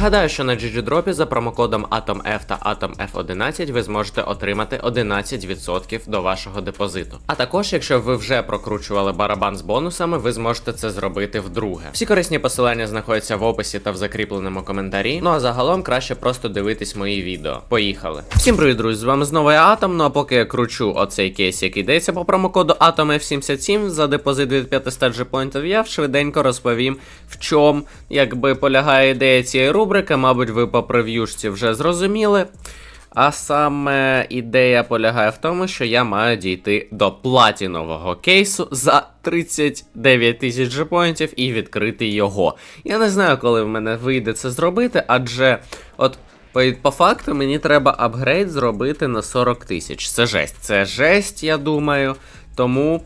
Нагадаю, що на GGDrop за промокодом AtomF та AtomF11 ви зможете отримати 11% до вашого депозиту. А також, якщо ви вже прокручували барабан з бонусами, ви зможете це зробити вдруге. Всі корисні посилання знаходяться в описі та в закріпленому коментарі. Ну а загалом краще просто дивитись мої відео. Поїхали. Всім привіт, друзі! З вами знову я Атом. Ну а поки я кручу оцей кейс, який дається по промокоду AtomF77 за депозит від 500 G-поінтів, я швиденько розповім, в чому якби полягає ідея цієї рубрики. Мабуть, ви по прев'юшці вже зрозуміли. А саме ідея полягає в тому, що я маю дійти до платінового кейсу за 39 тисяч джепоінтів і відкрити його. Я не знаю, коли в мене вийде це зробити, адже от. По, по факту мені треба апгрейд зробити на 40 тисяч. Це жесть. Це жесть, я думаю. Тому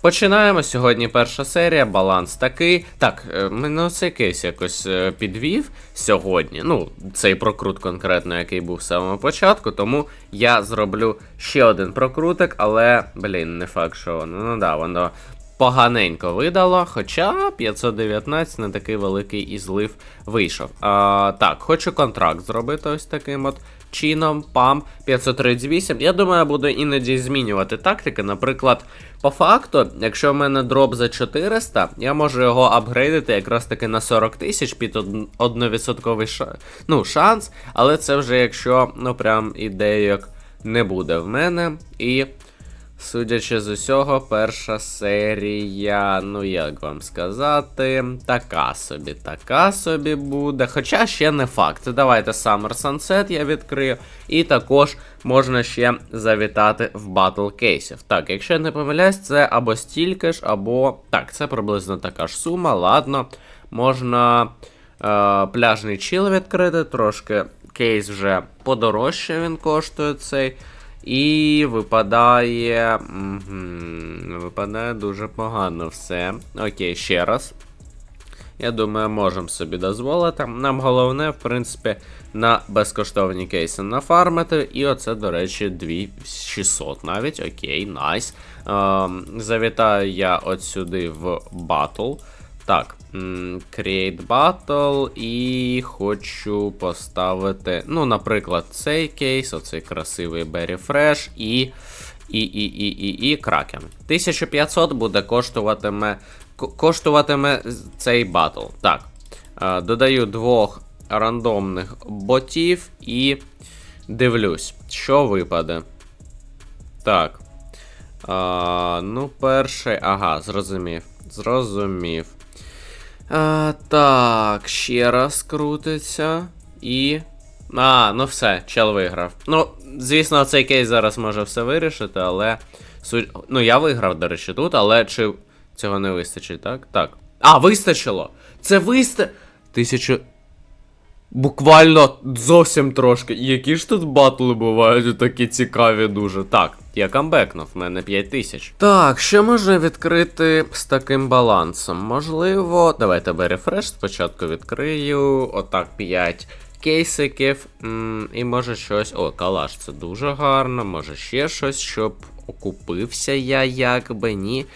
починаємо. Сьогодні перша серія, баланс такий. Так, мене цей кейс якось е, підвів сьогодні. Ну, цей прокрут конкретно, який був з самого початку. Тому я зроблю ще один прокруток, але, блін, не факт, що воно. Ну да, воно поганенько видало, хоча 519 не такий великий і злив вийшов. А, так, хочу контракт зробити ось таким от чином. Пам 538. Я думаю, я буду іноді змінювати тактики. Наприклад, по факту, якщо в мене дроп за 400, я можу його апгрейдити якраз таки на 40 тисяч під 1% ша... ну, шанс, але це вже якщо ну прям ідейок не буде в мене. І Судячи з усього, перша серія, ну як вам сказати, така собі, така собі буде. Хоча ще не факт. Давайте Summer Sunset я відкрию. І також можна ще завітати в батл кейсів. Так, якщо я не помиляюсь, це або стільки ж, або. Так, це приблизно така ж сума. Ладно, можна е, пляжний чіл відкрити, трошки кейс вже подорожче він коштує цей. І випадає. Угу, випадає дуже погано все. Окей, ще раз. Я думаю, можемо собі дозволити. Нам головне, в принципі, на безкоштовні кейси нафармити. І оце, до речі, 2600 навіть. Окей, найс. Ем, завітаю я от сюди в батл. Так, Create Battle і хочу поставити, ну, наприклад, цей кейс, оцей красивий Berry Fresh і. І, і, і, і, і Кракен. 1500 буде коштуватиме коштуватиме цей батл. Так. Е, додаю двох рандомних ботів і дивлюсь, що випаде. Так. А, Ну, перший. Ага, зрозумів. Зрозумів. А, Так, ще раз крутиться. І. А, ну все, чел виграв. Ну, звісно, цей кейс зараз може все вирішити, але. Ну, я виграв, до речі, тут, але чи цього не вистачить, так? Так. А, вистачило! Це виста. Тисячу. Буквально зовсім трошки. Які ж тут батли бувають такі цікаві дуже. Так, я камбекнув, в мене 5 тисяч. Так, що можна відкрити з таким балансом? Можливо, давайте рефреш спочатку відкрию. Отак 5 кейсиків. М і може щось. О, калаш, це дуже гарно. Може ще щось, щоб окупився я якби ні.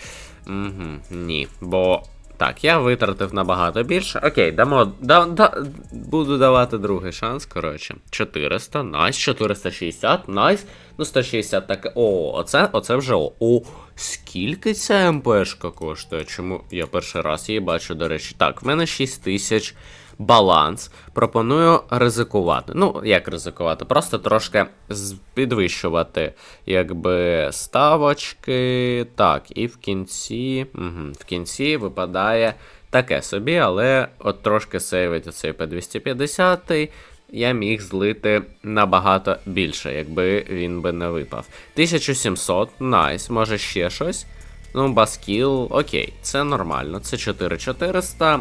Угу, Ні. Бо так, я витратив набагато більше. Окей, дамо. Да, да, Буду давати другий шанс. Коротше. 400, найс, 460, найс. Ну, 160 так. О, оце оце вже о. О, скільки ця МПшка коштує? Чому я перший раз її бачу, до речі. Так, в мене 6 тисяч баланс. Пропоную ризикувати. Ну, як ризикувати? Просто трошки підвищувати якби ставочки. Так, і в кінці. Угу, В кінці випадає таке собі, але от трошки сейвить оцей P250. Я міг злити набагато більше, якби він би не випав. 1700, найс, може ще щось. Ну, Баскіл, окей, це нормально. Це 4400.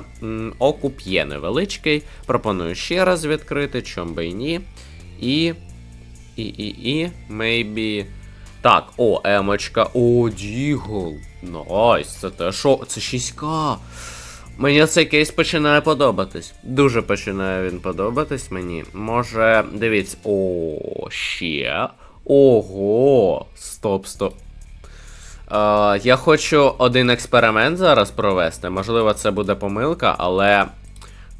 Окуп є невеличкий. Пропоную ще раз відкрити, чом би і ні. І. І, і, і, maybe. Так, о, емочка. О, Дігл. Найс, це те що? Це 6К. Мені цей кейс починає подобатись. Дуже починає він подобатись мені. Може, дивіться. О, ще. Ого. Стоп, стоп. Е, я хочу один експеримент зараз провести. Можливо, це буде помилка, але.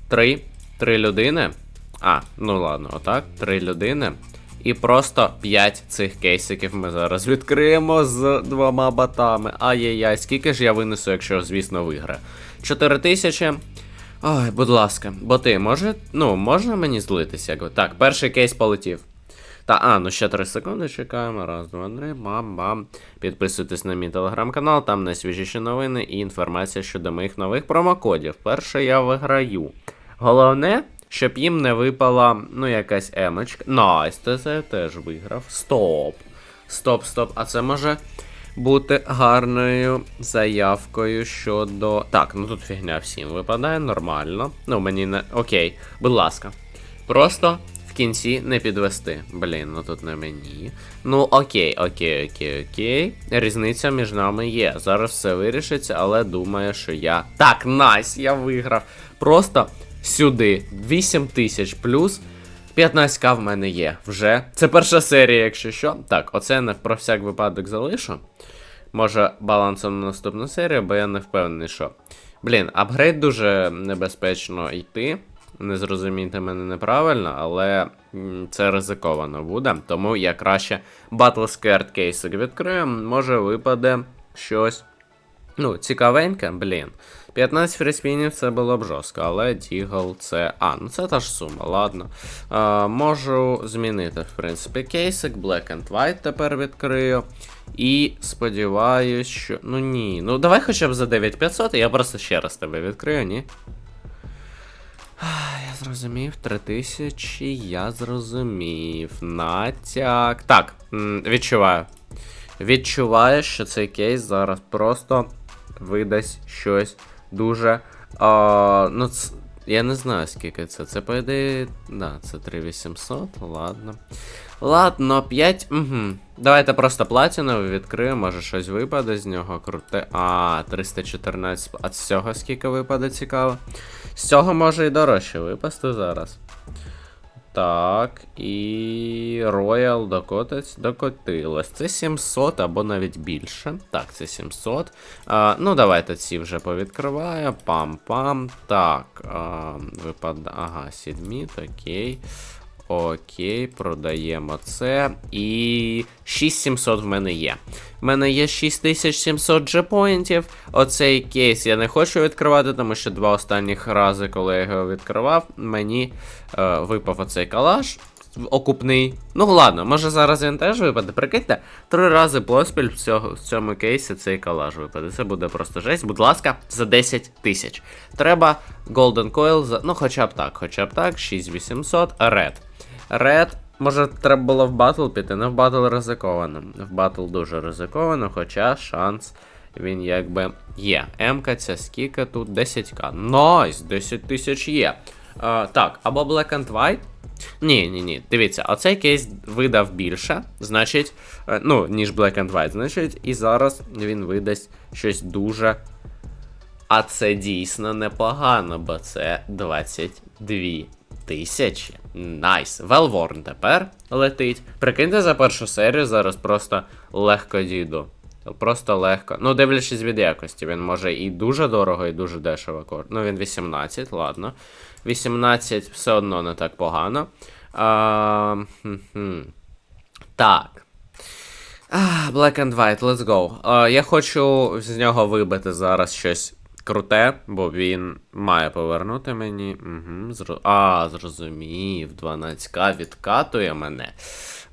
3, три людини. А, ну ладно, отак. Три людини. І просто 5 цих кейсиків ми зараз відкриємо з двома батами. Ай-яй-яй, скільки ж я винесу, якщо, звісно, виграю? 4 тисячі. Ой, будь ласка, боти, може, ну, можна мені злитися? Так, перший кейс полетів. Та, а, ну ще 3 секунди чекаємо. Раз, два, три, бам-бам. Підписуйтесь на мій телеграм-канал, там найсвіжіші новини і інформація щодо моїх нових промокодів. Перше я виграю. Головне, щоб їм не випала, ну, якась емочка. Найс, це теж виграв. Стоп. Стоп, стоп. А це може бути гарною заявкою щодо. Так, ну тут фігня всім випадає, нормально. Ну, мені не. Окей, будь ласка. Просто кінці не підвести. Блін, ну тут не мені. Ну окей, окей, окей, окей. Різниця між нами є. Зараз все вирішиться, але думаю, що я. Так, найс, я виграв. Просто сюди. 8 тисяч плюс. 15к в мене є вже. Це перша серія, якщо що. Так, оце не про всяк випадок залишу. Може, балансом на наступну серію, бо я не впевнений, що. Блін, апгрейд дуже небезпечно йти. Не зрозумійте мене неправильно, але це ризиковано буде. Тому я краще Battle Scared кейсик відкрию. Може випаде щось. Ну, цікавеньке, блін. 15 фріспінів це було б жорстко, але Дігл це. А, ну це та ж сума, ладно. А, можу змінити, в принципі, кейсик, Black and White тепер відкрию. І сподіваюсь, що. Ну ні. Ну давай хоча б за 9500, я просто ще раз тебе відкрию, ні? Я зрозумів, 3000, я зрозумів. Натяк. Так, відчуваю. Відчуваю, що цей кейс зараз просто видасть щось дуже. А, ну, ц... я не знаю, скільки це. Це по ідеї. Да, це 3800, ладно. Ладно, 5. Угу. Давайте просто платіновий відкрию, може щось випаде з нього круте. А, 314. А з цього скільки випаде цікаво? З цього може і дорожче випасти зараз. Так, і Royal докотець докотилось. Це 700 або навіть більше. Так, це 700. А, ну, давайте ці вже повідкриваю. Пам-пам. Так. А, випада... Ага, сідміт, окей. Окей, продаємо це. І 6700 в мене є. В мене є 6700 джепоінтів. Оцей кейс я не хочу відкривати, тому що два останніх рази, коли я його відкривав, мені е, випав оцей калаш. Окупний. Ну ладно, може зараз він теж випаде. Прикиньте, три рази поспіль в, цього, в цьому кейсі цей калаш випаде. Це буде просто жесть. Будь ласка, за 10 тисяч. Треба Golden Coil за. Ну, хоча б так, хоча б так, 6800, Red. Red, може, треба було в батл піти, не в батл ризиковано. В батл дуже ризиковано, хоча шанс він якби є. М-ка ця скільки тут 10к. Найс, 10 тисяч є. А, так, або Black and White. Ні, ні, ні. Дивіться, оцей кейс видав більше, значить, е, ну, ніж Black and White, значить, і зараз він видасть щось дуже. А це дійсно непогано, бо це 22 тисячі. Найс. Велворн тепер летить. Прикиньте за першу серію, зараз просто легко дійду. Просто легко. Ну, дивлячись від якості, він може і дуже дорого, і дуже дешево коштує. Ну, він 18, ладно. 18 все одно не так погано. А. Так. Black and White, let's go. А, я хочу з нього вибити зараз щось круте, бо він має повернути мені. Угу, зро... А, зрозумів. 12к відкатує мене.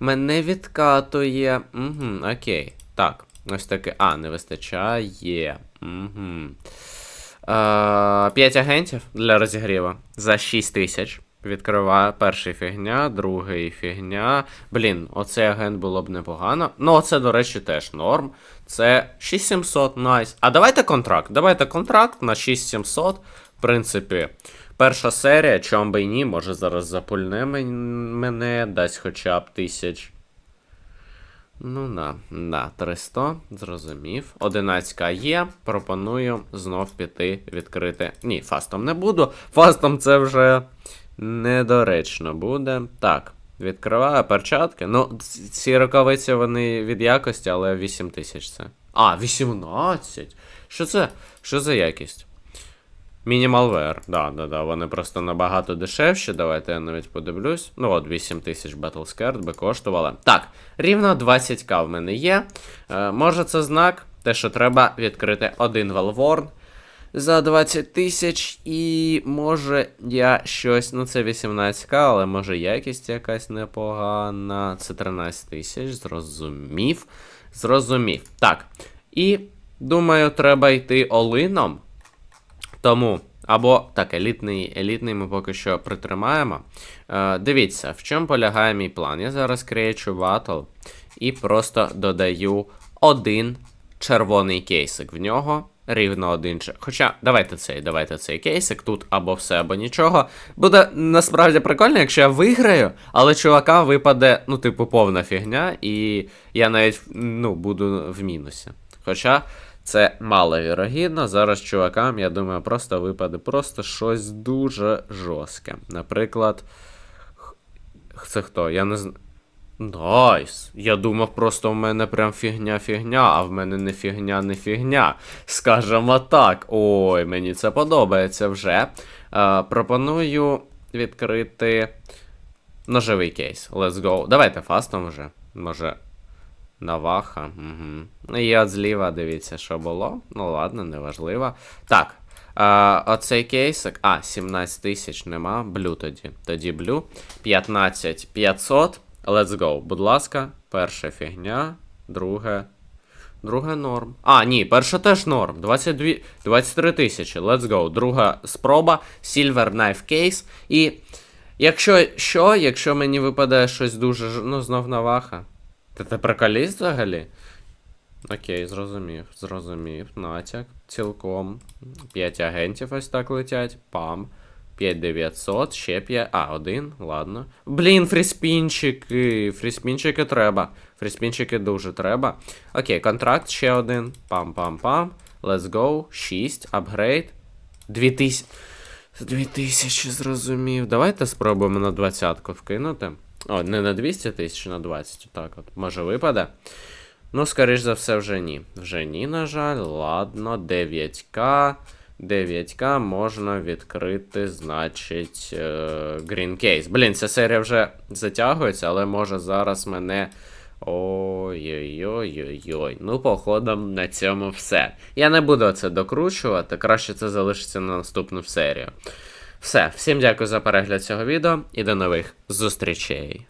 Мене відкатує. Угу, окей. Так, ось таке. А, не вистачає. Угу. Е, 5 агентів для розігріву за 6 тисяч. Відкриваю перший фігня, другий фігня. Блін, оцей агент було б непогано. Ну, оце, до речі, теж норм. Це 6700, найс. А давайте контракт. Давайте контракт на 6700. В принципі, перша серія, чом би й ні, може зараз запульне мене, дасть хоча б тисяч. Ну на, на 300, зрозумів. 11к є. Пропоную знов піти відкрити. Ні, фастом не буду. Фастом це вже недоречно буде. Так, відкриваю перчатки. Ну, ці рукавиці вони від якості, але 8 тисяч це. А, 18. Що це? Що за якість? Мінімалвер, да, да, да. Вони просто набагато дешевші. Давайте я навіть подивлюсь. Ну от 8 тисяч Battlescard би коштували. Так, рівно 20к в мене є. Е, може це знак, те, що треба відкрити один Valvorn за 20 тисяч, і може я щось. Ну, це 18к, але може якість якась непогана. Це 13 тисяч, зрозумів. Зрозумів. Так. І думаю, треба йти олином. Тому. Або так, елітний, елітний ми поки що притримаємо. Е, дивіться, в чому полягає мій план. Я зараз кречу батл і просто додаю один червоний кейсик в нього. Рівно один. чер- Хоча, давайте цей, давайте цей кейсик. Тут або все, або нічого. Буде насправді прикольно, якщо я виграю, але чувака випаде, ну, типу, повна фігня, і я навіть ну, буду в мінусі. Хоча це маловірогідно. Зараз чувакам, я думаю, просто випаде просто щось дуже жорстке. Наприклад, це хто? Я не знаю. Найс. Я думав, просто в мене прям фігня-фігня, а в мене не фігня, не фігня. Скажемо так. Ой, мені це подобається вже. Е, пропоную відкрити ножовий кейс. Let's go. Давайте фастом вже. Може. Наваха. Угу. І от зліва дивіться, що було. Ну ладно, неважливо. Так. А, оцей кейсик. А, 17 тисяч нема. Блю тоді. Тоді блю. 15 500. Let's go. Будь ласка, перша фігня. Друге. Друге норм. А, ні, перша теж норм. 22, 23 тисячі. Let's go. Друга спроба. Silver Knife Case. І якщо що, якщо мені випадає щось дуже. Ну, знов наваха. Та ти приколіст взагалі? Окей, зрозумів, зрозумів. Натяк. Цілком. 5 агентів ось так летять. Пам. 5900, ще 5. А, один, ладно. Блін, фріспінчики. Фріспінчики треба. Фріспінчики дуже треба. Окей, контракт ще один. Пам-пам-пам. Let's go. 6. Апгрейд. 2000. 2000, зрозумів. Давайте спробуємо на 20-ку вкинути. О, не на 200 тисяч, на 20. Так от. Може випаде. Ну, скоріш за все, вже ні. Вже ні, на жаль. Ладно, 9К. 9К можна відкрити, значить, е, Green Case. Блін, ця серія вже затягується, але може зараз мене. Ой-ой-ой-ой-ой. Ну, походом на цьому все. Я не буду це докручувати, краще це залишиться на наступну серію. Все, всім дякую за перегляд цього відео і до нових зустрічей.